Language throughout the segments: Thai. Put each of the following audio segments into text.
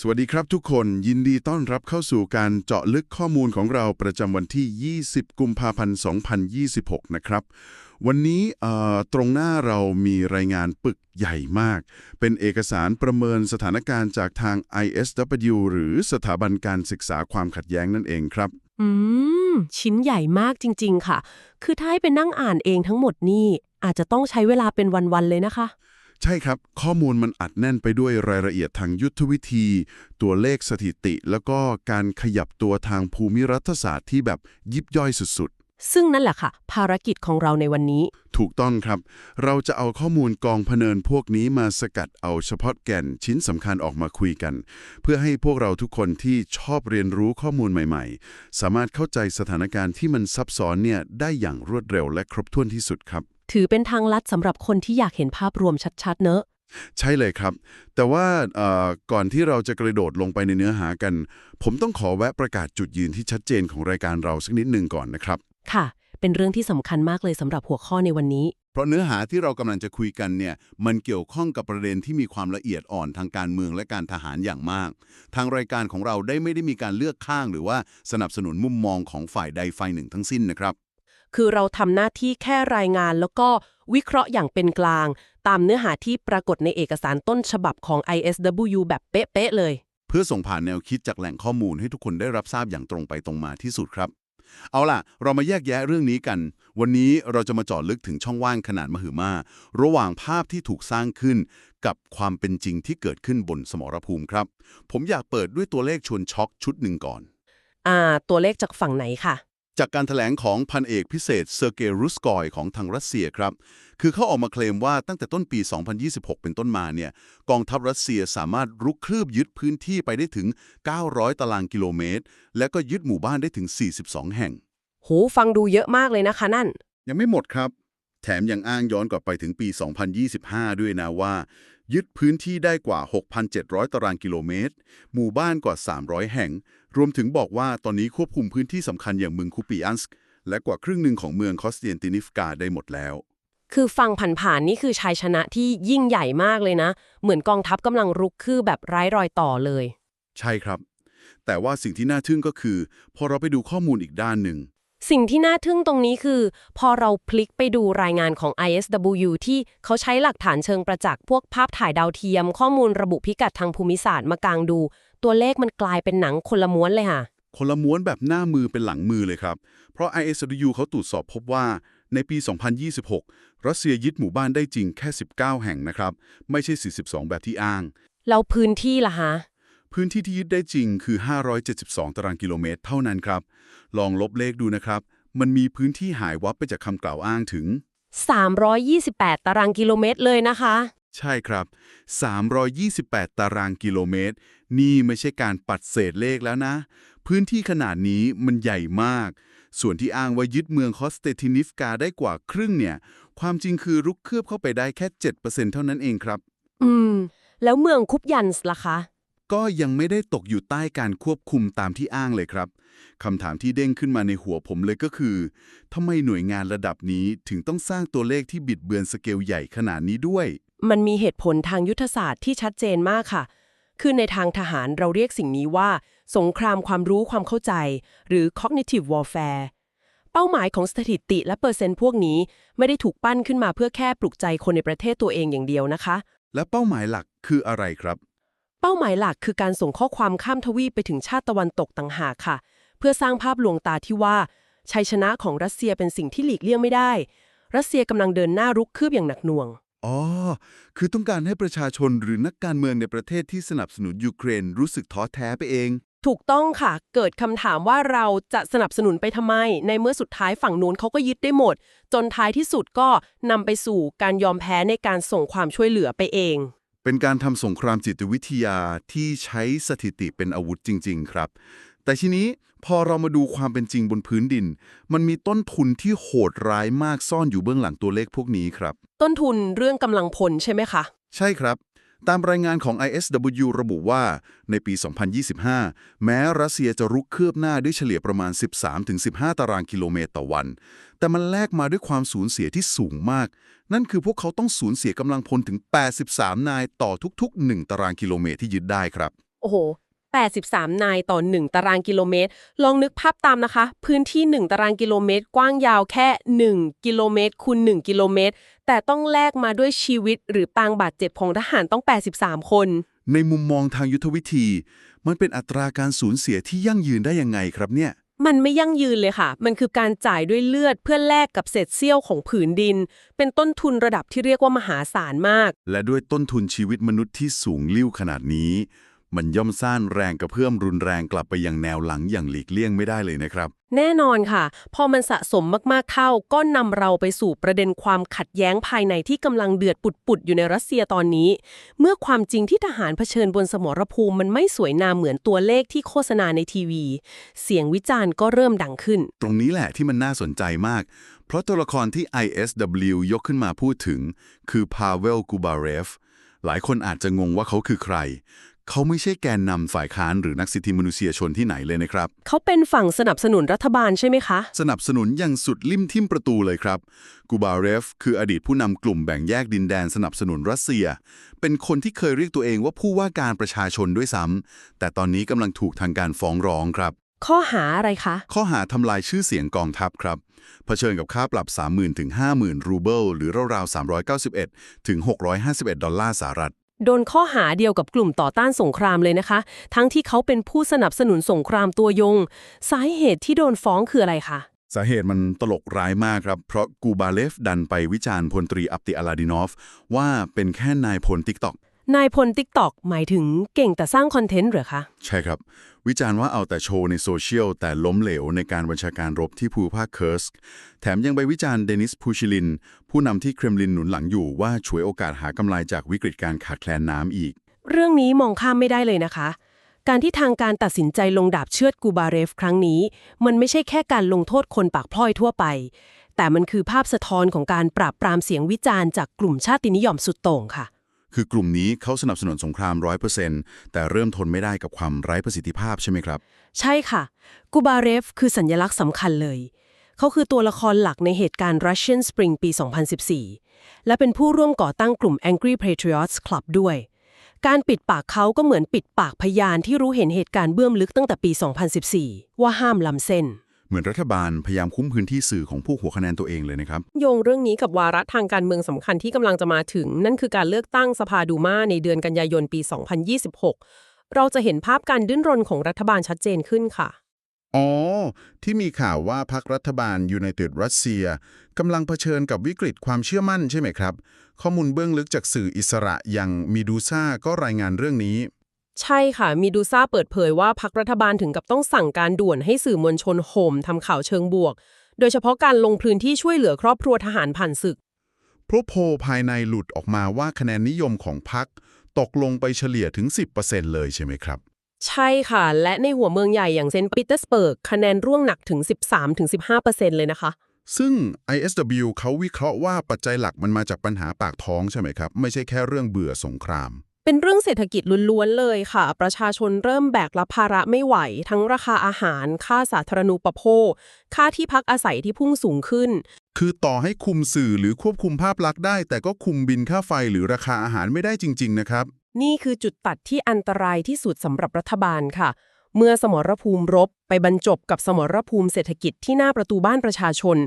สวัสดีครับทุกคนยินดีต้อนรับเข้าสู่การเจาะลึกข้อมูลของเราประจำวันที่ 20 กุมภาพันธ์ 2026 นะครับ วันนี้ตรงหน้าเรามีรายงานปึกใหญ่มาก เป็นเอกสารประเมินสถานการณ์จากทาง ISW หรือสถาบันการศึกษาความขัดแย้งนั่นเองครับ อืม ชิ้นใหญ่มากจริง ๆ ค่ะ คือถ้าให้ไปนั่งอ่านเองทั้งหมดนี่อาจจะต้องใช้เวลาเป็นวัน ๆ เลยนะคะ ใช่ครับ ข้อมูลมันอัดแน่นไปด้วยรายละเอียดทางยุทธวิธี ตัวเลขสถิติ แล้วก็การขยับตัวทางภูมิรัฐศาสตร์ที่แบบยิบย่อยสุดซึ่งนั่นแหละค่ะ ภารกิจของเราในวันนี้ๆถูกต้องครับ เราจะเอาข้อมูลกองพเนินพวกนี้มาสกัดเอาเฉพาะแก่นชิ้นสำคัญออกมาคุยกัน เพื่อให้พวกเราทุกคนที่ชอบเรียนรู้ข้อมูลใหม่ ๆ สามารถเข้าใจสถานการณ์ที่มันซับซ้อนเนี่ยได้อย่างรวดเร็วและครบถ้วนที่สุดครับ ถือเป็นทางลัดสำหรับคนที่อยากเห็นภาพรวมชัดๆ เนอะใช่เลยครับ แต่ว่าเอ่อก่อนที่เราจะกระโดดลงไปในเนื้อหากัน ผมต้องขอแวะประกาศจุดยืนที่ชัดเจนของรายการเราสักนิดหนึ่งก่อนนะครับ ค่ะ เป็นเรื่องที่สำคัญมากเลยสำหรับหัวข้อในวันนี้ เพราะเนื้อหาที่เรากำลังจะคุยกันเนี่ย มันเกี่ยวข้องกับประเด็นที่มีความละเอียดอ่อนทางการเมืองและการทหารอย่างมาก ทางรายการของเราได้ไม่ได้มีการเลือกข้าง หรือว่าสนับสนุนมุมมองของฝ่ายใดฝ่ายหนึ่งทั้งสิ้นนะครับ คือเราทำหน้าที่แค่รายงานแล้วก็วิเคราะห์อย่างเป็นกลาง ตามเนื้อหาที่ปรากฏในเอกสารต้นฉบับของ ISW แบบเป๊ะๆเลย เพื่อส่งผ่านแนวคิดจากแหล่งข้อมูลให้ทุกคนได้รับทราบอย่างตรงไปตรงมาที่สุดครับ เอาล่ะ เรามาแยกแยะเรื่องนี้กัน วันนี้เราจะมาเจาะลึกถึงช่องว่างขนาดมหึมา ระหว่างภาพที่ถูกสร้างขึ้น กับความเป็นจริงที่เกิดขึ้นบนสมรภูมิครับ ผมอยากเปิดด้วยตัวเลขชวนช็อกชุดหนึ่งก่อน อ่า ตัวเลขจากฝั่งไหนค่ะ จากการถแถลงของพันเอกพิเศษเซอร์เกย์รุสกอยของทางรัสเซียครับ คือเขาออกมาเคลมว่าตั้งแต่ต้นปี 2026 เป็นต้นมาเนี่ยกองทัพรัสเซียสามารถรุกคืบยึดพื้นที่ไปได้ถึง 900 ตารางกิโลเมตร และก็ยึดหมู่บ้านได้ถึง 42 แห่ง โหฟังดูเยอะมากเลยนะคะนั่น ยังไม่หมดครับ แถมยังอ้างย้อนกลับไปถึงปี 2025 ด้วยนะว่า ยึดพื้นที่ได้กว่า 6,700 ตารางกิโลเมตร หมู่บ้านกว่า 300 แห่ง รวมถึงบอกว่าตอนนี้ควบคุมพื้นที่สำคัญอย่างเมืองคูปิอันสก์และกว่าครึ่งหนึ่งของเมืองคอสเตียนตินิฟกาได้หมดแล้ว คือฟังผ่านๆนี่คือชัยชนะที่ยิ่งใหญ่มากเลยนะ เหมือนกองทัพกำลังรุกคืบแบบไร้รอยต่อเลย ใช่ครับ แต่ว่าสิ่งที่น่าทึ่งก็คือ พอเราไปดูข้อมูลอีกด้านหนึ่ง สิ่งที่น่าทึ่งตรงนี้คือ พอเราพลิกไปดูรายงานของ ISW ที่เขาใช้หลักฐานเชิงประจักษ์พวกภาพถ่ายดาวเทียม ข้อมูลระบุพิกัดทางภูมิศาสตร์มากางดู ตัวเลขมันกลายเป็นหนังคนละม้วนเลยค่ะ คนละม้วนแบบหน้ามือเป็นหลังมือเลยครับ เพราะ ISW เขาตรวจสอบพบว่าในปี 2026 รัสเซียยึดหมู่บ้านได้จริงแค่ 19 แห่งนะครับ ไม่ใช่ 42 แบบที่อ้าง แล้วพื้นที่ล่ะฮะ พื้นที่ที่ยึดได้จริงคือ 572 ตารางกิโลเมตรเท่านั้นครับ ลองลบเลขดูนะครับ มันมีพื้นที่หายวับไปจากคำกล่าวอ้างถึง 328 ตารางกิโลเมตรเลยนะคะ ใช่ครับ 328 ตารางกิโลเมตร นี่ไม่ใช่การปัดเศษเลขแล้วนะ พื้นที่ขนาดนี้มันใหญ่มาก ส่วนที่อ้างว่ายึดเมืองคอสเตตินิฟกาได้กว่าครึ่งเนี่ย ความจริงคือรุกคืบเข้าไปได้แค่ 7%เท่านั้นเองครับ อืม แล้วเมืองคุปยันส์ล่ะคะ ก็ยังไม่ได้ตกอยู่ใต้การควบคุมตามที่อ้างเลยครับคำถามที่เด้งขึ้นมาในหัวผมเลยก็คือทำไมหน่วยงานระดับนี้ถึงต้องสร้างตัวเลขที่บิดเบือนสเกลใหญ่ขนาดนี้ด้วย มันมีเหตุผลทางยุทธศาสตร์ที่ชัดเจนมากค่ะ คือในทางทหารเราเรียกสิ่งนี้ว่า สงครามความรู้ความเข้าใจ หรือ cognitive warfare เป้าหมายของสถิติและเปอร์เซ็นต์พวกนี้ ไม่ได้ถูกปั้นขึ้นมาเพื่อแค่ปลุกใจคนในประเทศตัวเองอย่างเดียวนะคะ และเป้าหมายหลักคืออะไรครับ เป้าหมายหลักคือการส่งข้อความข้ามทวีปไปถึงชาติตะวันตกต่างหากค่ะ เพื่อสร้างภาพลวงตาที่ว่า ชัยชนะของรัสเซียเป็นสิ่งที่หลีกเลี่ยงไม่ได้ รัสเซียกำลังเดินหน้ารุกคืบอย่างหนักหน่วง อ๋อ คือต้องการให้ประชาชนหรือนักการเมืองในประเทศที่สนับสนุนยูเครนรู้สึกท้อแท้ไปเอง ถูกต้องค่ะ เกิดคำถามว่าเราจะสนับสนุนไปทำไม ในเมื่อสุดท้ายฝั่งนู้นเขาก็ยึดได้หมด จนท้ายที่สุดก็นำไปสู่การยอมแพ้ในการส่งความช่วยเหลือไปเอง เป็นการทำสงครามจิตวิทยาที่ใช้สถิติเป็นอาวุธจริง ๆ ครับ แต่ทีนี้พอเรามาดูความเป็นจริงบนพื้นดิน มันมีต้นทุนที่โหดร้ายมากซ่อนอยู่เบื้องหลังตัวเลขพวกนี้ครับ ต้นทุนเรื่องกำลังพลใช่ไหมคะ ใช่ครับ ตามรายงานของ ISW ระบุว่าในปี 2025 แม้รัสเซียจะรุกคืบหน้าด้วยเฉลี่ยประมาณ 13-15 ตารางกิโลเมตรต่อวัน แต่มันแลกมาด้วยความสูญเสียที่สูงมาก นั่นคือพวกเขาต้องสูญเสียกำลังพลถึง 83 นายต่อทุก ๆ 1 ตารางกิโลเมตรที่ยึดได้ครับ โอ้โห 83 นายต่อ 1 ตารางกิโลเมตร ลองนึกภาพตามนะคะ พื้นที่ 1 ตารางกิโลเมตร กว้างยาวแค่ 1 กิโลเมตรคูณ1กิโลเมตร แต่ต้องแลกมาด้วยชีวิต หรือปางบาดเจ็บของทหารต้อง 83 คน ในมุมมองทางยุทธวิธี มันเป็นอัตราการสูญเสียที่ยั่งยืนได้ยังไงครับเนี่ย มันไม่ยั่งยืนเลยค่ะ มันคือการจ่ายด้วยเลือดเพื่อแลกกับเศษเสี้ยวของผืนดิน เป็นต้นทุนระดับที่เรียกว่ามหาศาลมาก และด้วยต้นทุนชีวิตมนุษย์ที่สูงลิ่วขนาดนี้ มันย่อมสร้างแรงกระเพื่อมรุนแรงกลับไปยังแนวหลังอย่างหลีกเลี่ยงไม่ได้เลยนะครับ แน่นอนค่ะ พอมันสะสมมากๆเข้าก็นำเราไปสู่ประเด็นความขัดแย้งภายในที่กำลังเดือดปุดๆอยู่ในรัสเซียตอนนี้ เมื่อความจริงที่ทหารเผชิญบนสมรภูมิมันไม่สวยงามเหมือนตัวเลขที่โฆษณาในทีวี เสียงวิจารณ์ก็เริ่มดังขึ้น ตรงนี้แหละที่มันน่าสนใจมาก เพราะตัวละครที่ ISW ยกขึ้นมาพูดถึง คือพาเวลกูบาเรฟหลายคนอาจจะงงว่าเขาคือใคร เขาไม่ใช่แกนนำฝ่ายค้านหรือนักสิทธิมนุษยชนที่ไหนเลยนะครับ เขาเป็นฝั่งสนับสนุนรัฐบาลใช่ไหมคะ สนับสนุนอย่างสุดลิ่มทิ่มประตูเลยครับ กูบาเรฟ คืออดีตผู้นำกลุ่มแบ่งแยกดินแดนสนับสนุนรัสเซีย เป็นคนที่เคยเรียกตัวเองว่าผู้ว่าการประชาชนด้วยซ้ำแต่ตอนนี้กำลังถูกทางการฟ้องร้องครับ ข้อหาอะไรคะ ข้อหาทำลายชื่อเสียงกองทัพครับเผชิญกับค่าปรับ 30,000ถึง50,000 รูเบิลหรือราวๆ391ถึง651 ดอลลาร์สหรัฐ โดนข้อหาเดียวกับกลุ่มต่อต้านสงครามเลยนะคะ ทั้งที่เขาเป็นผู้สนับสนุนสงครามตัวยง สาเหตุที่โดนฟ้องคืออะไรคะสาเหตุมันตลกร้ายมากครับ เพราะกูบาเลฟดันไปวิจารณ์พลตรีอัปติอลาดินอฟ ว่าเป็นแค่นายพลติ๊กตอก นายพลติ๊กตอกหมายถึงเก่งแต่สร้างคอนเทนต์เหรอคะ ใช่ครับ วิจารณ์ว่าเอาแต่โชว์ในโซเชียล แต่ล้มเหลวในการบัญชาการรบที่ภูมิภาคเคิร์สกแถมยังไปวิจารณ์เดนิสพูชิลิน ผู้นำที่เครมลินหนุนหลังอยู่ว่าฉวยโอกาสหากำไรจากวิกฤตการขาดแคลนน้ำอีก เรื่องนี้มองข้ามไม่ได้เลยนะคะ การที่ทางการตัดสินใจลงดาบเชือดกูบาเรฟ ครั้งนี้ มันไม่ใช่แค่การลงโทษคนปากพลอยทั่วไป แต่มันคือภาพสะท้อนของการปราบปรามเสียงวิจารณ์จากกลุ่มชาตินิยมสุดโต่งค่ะ คือกลุ่มนี้เขาสนับสนุนสงคราม100%แต่เริ่มทนไม่ได้กับความไร้ประสิทธิภาพใช่ไหมครับ ใช่ค่ะ กูบาเรฟคือสัญลักษณ์สำคัญเลย เขาคือตัวละครหลักในเหตุการณ์ Russian Spring ปี 2014 และเป็นผู้ร่วมก่อตั้งกลุ่ม Angry Patriots Club ด้วย การปิดปากเขาก็เหมือนปิดปากพยานที่รู้เห็นเหตุการณ์เบื้องลึกตั้งแต่ปี 2014 ว่าห้ามล้ำเส้น เหมือนรัฐบาลพยายามคุ้มพื้นที่สื่อของผู้หัวคะแนนตัวเองเลยนะครับ โยงเรื่องนี้กับวาระทางการเมืองสำคัญที่กำลังจะมาถึง นั่นคือการเลือกตั้งสภาดูมาในเดือนกันยายนปี 2026 เราจะเห็นภาพการดิ้นรนของรัฐบาลชัดเจนขึ้นค่ะอ๋อ ที่มีข่าวว่าพรรครัฐบาลยูไนเต็ดรัสเซียกำลังเผชิญกับวิกฤตความเชื่อมั่นใช่ไหมครับ ข้อมูลเบื้องลึกจากสื่ออิสระอย่างมีดูซ่าก็รายงานเรื่องนี้ ใช่ค่ะ มีดูซ่าเปิดเผยว่าพักรัฐบาลถึงกับต้องสั่งการด่วนให้สื่อมวลชนโหมทำข่าวเชิงบวก โดยเฉพาะการลงพื้นที่ช่วยเหลือครอบครัวทหารผ่านศึก เพราะโพลภายในหลุดออกมาว่าคะแนนนิยมของพรรคตกลงไปเฉลี่ยถึง 10%เลยใช่ไหมครับ ใช่ค่ะ และในหัวเมืองใหญ่อย่างเซนต์ปีเตอร์สเบิร์กคะแนนร่วงหนักถึง 13-15%เลยนะคะ ซึ่ง ISW เขาวิเคราะห์ว่าปัจจัยหลักมันมาจากปัญหาปากท้องใช่ไหมครับ ไม่ใช่แค่เรื่องเบื่อสงคราม เป็นเรื่องเศรษฐกิจล้วนๆเลยค่ะ ประชาชนเริ่มแบกรับภาระไม่ไหว ทั้งราคาอาหาร ค่าสาธารณูปโภค ค่าที่พักอาศัยที่พุ่งสูงขึ้น คือต่อให้คุมสื่อหรือควบคุมภาพลักษณ์ได้ แต่ก็คุมบินค่าไฟหรือราคาอาหารไม่ได้จริง ๆ นะครับ นี่คือจุดตัดที่อันตรายที่สุดสำหรับรัฐบาลค่ะ เมื่อสมรภูมิรบไปบรรจบกับสมรภูมิเศรษฐกิจที่หน้าประตูบ้านประชาชน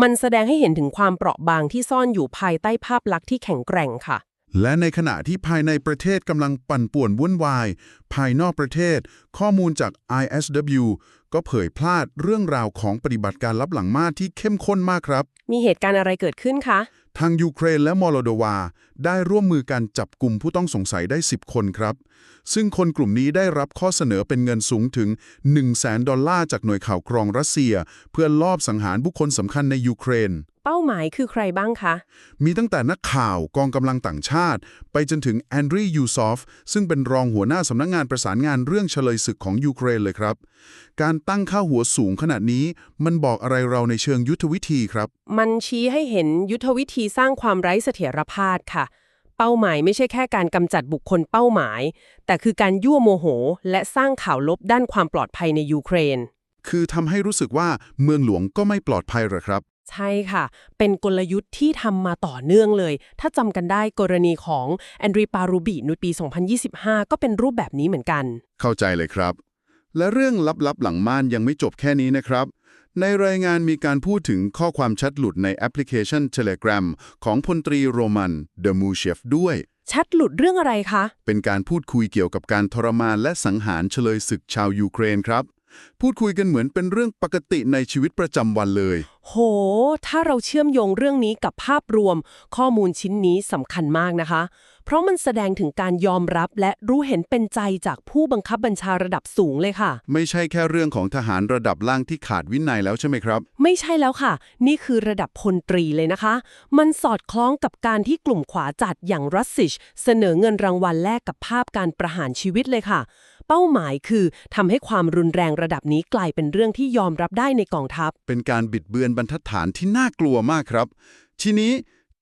มันแสดงให้เห็นถึงความเปราะบางที่ซ่อนอยู่ภายใต้ภาพลักษณ์ที่แข็งแกร่งค่ะ และในขณะที่ภายในประเทศกำลังปั่นป่วนวุ่นวาย ภายนอกประเทศ ข้อมูลจาก ISW ก็เผยพลาดเรื่องราวของปฏิบัติการลับหลังมาที่เข้มข้นมากครับ มีเหตุการณ์อะไรเกิดขึ้นคะ ทางยูเครนและมอลโดวา ได้ร่วมมือกันจับกลุ่มผู้ต้องสงสัยได้ 10 คนครับ ซึ่งคนกลุ่มนี้ได้รับข้อเสนอเป็นเงินสูงถึง 1 0 0 0 0แสนดอลลาร์จากหน่วยข่าวกรองรัสเซีย เพื่อลอบสังหารบุคคลสำคัญในยูเครนเป้าหมายคือใครบ้างคะ มีตั้งแต่นักข่าวกองกำลังต่างชาติ ไปจนถึงแอนดรียูซอฟซึ่งเป็นรองหัวหน้าสำนักงงานประสานงานเรื่องเฉลยศึกของยูเครนเลยครับ การตั้งค่าหัวสูงขนาดนี้ มันบอกอะไรเราในเชิงยุทธวิธีครับ มันชี้ให้เห็นยุทธวิธีสร้างความไร้เสถียรภาพค่ะ เป้าหมายไม่ใช่แค่การกำจัดบุคคลเป้าหมาย แต่คือการยั่วโมโห และสร้างข่าวลบด้านความปลอดภัยในยูเครน คือทำให้รู้สึกว่าเมืองหลวงก็ไม่ปลอดภัยหรอครับ ใช่ค่ะ เป็นกลยุทธ์ที่ทำมาต่อเนื่องเลย ถ้าจำกันได้กรณีของแอนดรีปารูบิในปี 2025 ก็เป็นรูปแบบนี้เหมือนกัน เข้าใจเลยครับ และเรื่องลับๆหลังม่านยังไม่จบแค่นี้นะครับ ในรายงานมีการพูดถึงข้อความแชัดหลุดในแอปพลิเคชัน Telegram ของพลตรีโรมันเดมูเชฟด้วยแชทหลุดเรื่องอะไรคะ เป็นการพูดคุยเกี่ยวกับการทรมานและสังหารเฉลยศึกชาวยูเครนครับ พูดคุยกันเหมือนเป็นเรื่องปกติในชีวิตประจำวันเลย โห ถ้าเราเชื่อมโยงเรื่องนี้กับภาพรวม ข้อมูลชิ้นนี้สำคัญมากนะคะ เพราะมันแสดงถึงการยอมรับและรู้เห็นเป็นใจจากผู้บังคับบัญชาระดับสูงเลยค่ะ ไม่ใช่แค่เรื่องของทหารระดับล่างที่ขาดวินัยแล้วใช่ไหมครับ ไม่ใช่แล้วค่ะ นี่คือระดับพลตรีเลยนะคะ มันสอดคล้องกับการที่กลุ่มขวาจัดอย่างรัสซิช เสนอเงินรางวัลแลกกับภาพการประหารชีวิตเลยค่ะ เป้าหมายคือทำให้ความรุนแรงระดับนี้กลายเป็นเรื่องที่ยอมรับได้ในกองทัพ เป็นการบิดเบือนบรรทัดฐานที่น่ากลัวมากครับ ทีนี้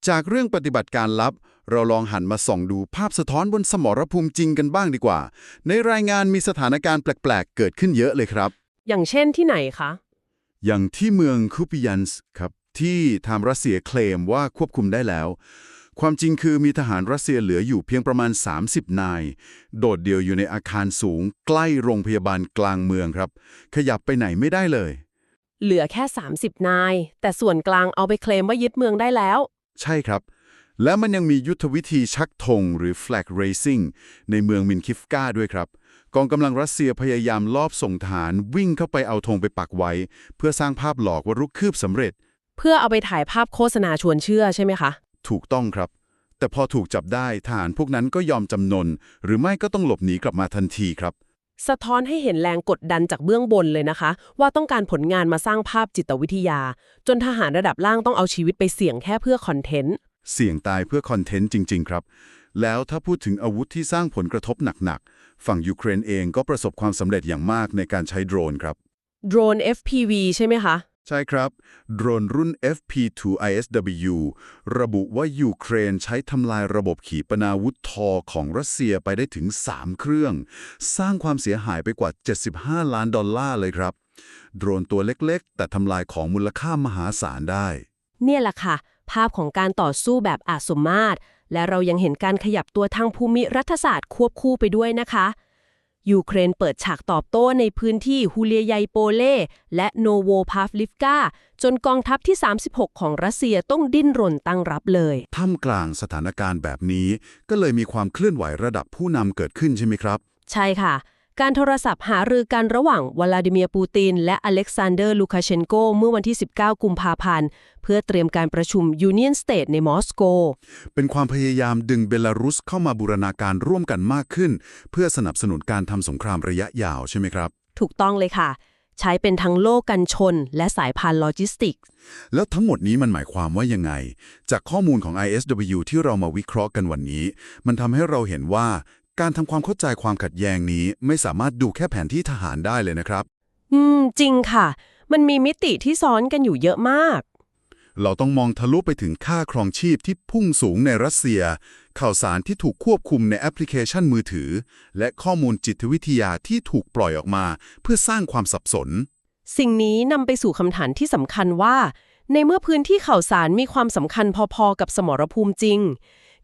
จากเรื่องปฏิบัติการลับ เราลองหันมาส่องดูภาพสะท้อนบนสมรภูมิจริงกันบ้างดีกว่า ในรายงานมีสถานการณ์แปลกๆ เกิดขึ้นเยอะเลยครับ อย่างเช่นที่ไหนคะ อย่างที่เมืองคูปิยันส์ครับที่ทางรัสเซียเคลมว่าควบคุมได้แล้ว ความจริงคือมีทหารรัสเซียเหลืออยู่เพียงประมาณ 30 นาย โดดเดี่ยวอยู่ในอาคารสูง ใกล้โรงพยาบาลกลางเมืองครับ ขยับไปไหนไม่ได้เลย เหลือแค่ 30 นาย แต่ส่วนกลางเอาไปเคลมว่ายึดเมืองได้แล้ว ใช่ครับ และมันยังมียุทธวิธีชักธงหรือ flag raising ในเมืองมินคิฟกาด้วยครับ กองกำลังรัสเซียพยายามลอบส่งฐานวิ่งเข้าไปเอาธงไปปักไว้ เพื่อสร้างภาพหลอกว่ารุกคืบสำเร็จ เพื่อเอาไปถ่ายภาพโฆษณาชวนเชื่อใช่ไหมคะ ถูกต้องครับ แต่พอถูกจับได้ทหารพวกนั้นก็ยอมจำนน หรือไม่ก็ต้องหลบหนีกลับมาทันทีครับ สะท้อนให้เห็นแรงกดดันจากเบื้องบนเลยนะคะ ว่าต้องการผลงานมาสร้างภาพจิตวิทยา จนทหารระดับล่างต้องเอาชีวิตไปเสี่ยงแค่เพื่อคอนเทนต์เสี่ยงตายเพื่อคอนเทนต์จริง ๆ ครับ แล้วถ้าพูดถึงอาวุธที่สร้างผลกระทบหนักๆ ฝั่งยูเครนเองก็ประสบความสำเร็จอย่างมากในการใช้โดรนครับ โดรน FPV ใช่ไหมคะ ใช่ครับ โดรนรุ่น FP2 ISW ระบุว่ายูเครนใช้ทำลายระบบขีปนาวุธทอของรัสเซียไปได้ถึง 3 เครื่อง สร้างความเสียหายไปกว่า 75 ล้านดอลลาร์เลยครับ โดรนตัวเล็กๆ แต่ทำลายของมูลค่ามหาศาลได้ เนี่ยแหละค่ะ ภาพของการต่อสู้แบบอาสมมาตร และเรายังเห็นการขยับตัวทางภูมิรัฐศาสตร์ควบคู่ไปด้วยนะคะ ยูเครนเปิดฉากตอบโต้ในพื้นที่ฮูเลียไยโปเล่และโนโวพาฟลิฟกาจนกองทัพที่ 36 ของรัสเซียต้องดิ้นรนตั้งรับเลยท่ามกลางสถานการณ์แบบนี้ ก็เลยมีความเคลื่อนไหวระดับผู้นำเกิดขึ้นใช่ไหมครับ ใช่ค่ะ การโทรศัพท์หารือกันระหว่างวลาดิเมียร์ปูติน และอเล็กซานเดอร์ลูคาเชนโก เมื่อวันที่ 19 กุมภาพันธ์ เพื่อเตรียมการประชุมยูเนียนสเตทในมอสโก เป็นความพยายามดึงเบลารุสเข้ามาบูรณาการร่วมกันมากขึ้น เพื่อสนับสนุนการทำสงครามระยะยาวใช่ไหมครับ ถูกต้องเลยค่ะ ใช้เป็นทั้งโล่กันชน และสายพานโลจิสติกส์แล้วทั้งหมดนี้มันหมายความว่ายังไง จากข้อมูลของ ISW ที่เรามาวิเคราะห์กันวันนี้ มันทำให้เราเห็นว่า การทำความเข้าใจความขัดแย้งนี้ไม่สามารถดูแค่แผนที่ทหารได้เลยนะครับ อืม จริงค่ะ มันมีมิติที่ซ้อนกันอยู่เยอะมาก เราต้องมองทะลุไปถึงค่าครองชีพที่พุ่งสูงในรัสเซีย ข่าวสารที่ถูกควบคุมในแอปพลิเคชันมือถือ และข้อมูลจิตวิทยาที่ถูกปล่อยออกมา เพื่อสร้างความสับสน สิ่งนี้นำไปสู่คำถามที่สำคัญว่า ในเมื่อพื้นที่ข่าวสารมีความสำคัญพอๆกับสมรภูมิจริง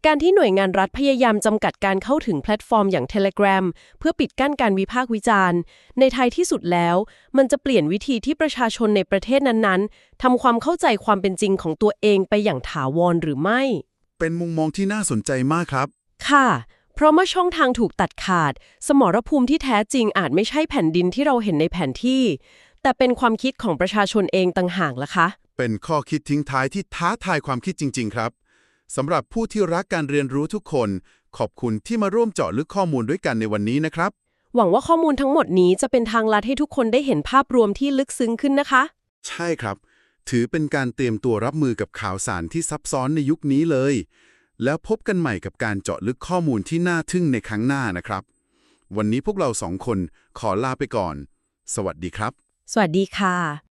การที่หน่วยงานรัฐพยายามจำกัดการเข้าถึงแพลตฟอร์มอย่าง Telegram เพื่อปิดกั้นการวิพากษ์วิจารณ์ ในท้ายที่สุดแล้ว มันจะเปลี่ยนวิธีที่ประชาชนในประเทศนั้นๆทำความเข้าใจความเป็นจริงของตัวเองไปอย่างถาวรหรือไม่ เป็นมุมมองที่น่าสนใจมากครับ ค่ะ เพราะเมื่อช่องทางถูกตัดขาด สมรภูมิที่แท้จริงอาจไม่ใช่แผ่นดินที่เราเห็นในแผนที่ แต่เป็นความคิดของประชาชนเองต่างหากล่ะคะ เป็นข้อคิดทิ้งท้ายที่ท้าทายความคิดจริง ๆ ครับ สำหรับผู้ที่รักการเรียนรู้ทุกคน ขอบคุณที่มาร่วมเจาะลึกข้อมูลด้วยกันในวันนี้นะครับ หวังว่าข้อมูลทั้งหมดนี้จะเป็นทางลัดให้ทุกคนได้เห็นภาพรวมที่ลึกซึ้งขึ้นนะคะ ใช่ครับ ถือเป็นการเตรียมตัวรับมือกับข่าวสารที่ซับซ้อนในยุคนี้เลย แล้วพบกันใหม่กับการเจาะลึกข้อมูลที่น่าทึ่งในครั้งหน้านะครับ วันนี้พวกเราสองคนขอลาไปก่อน สวัสดีครับ สวัสดีค่ะ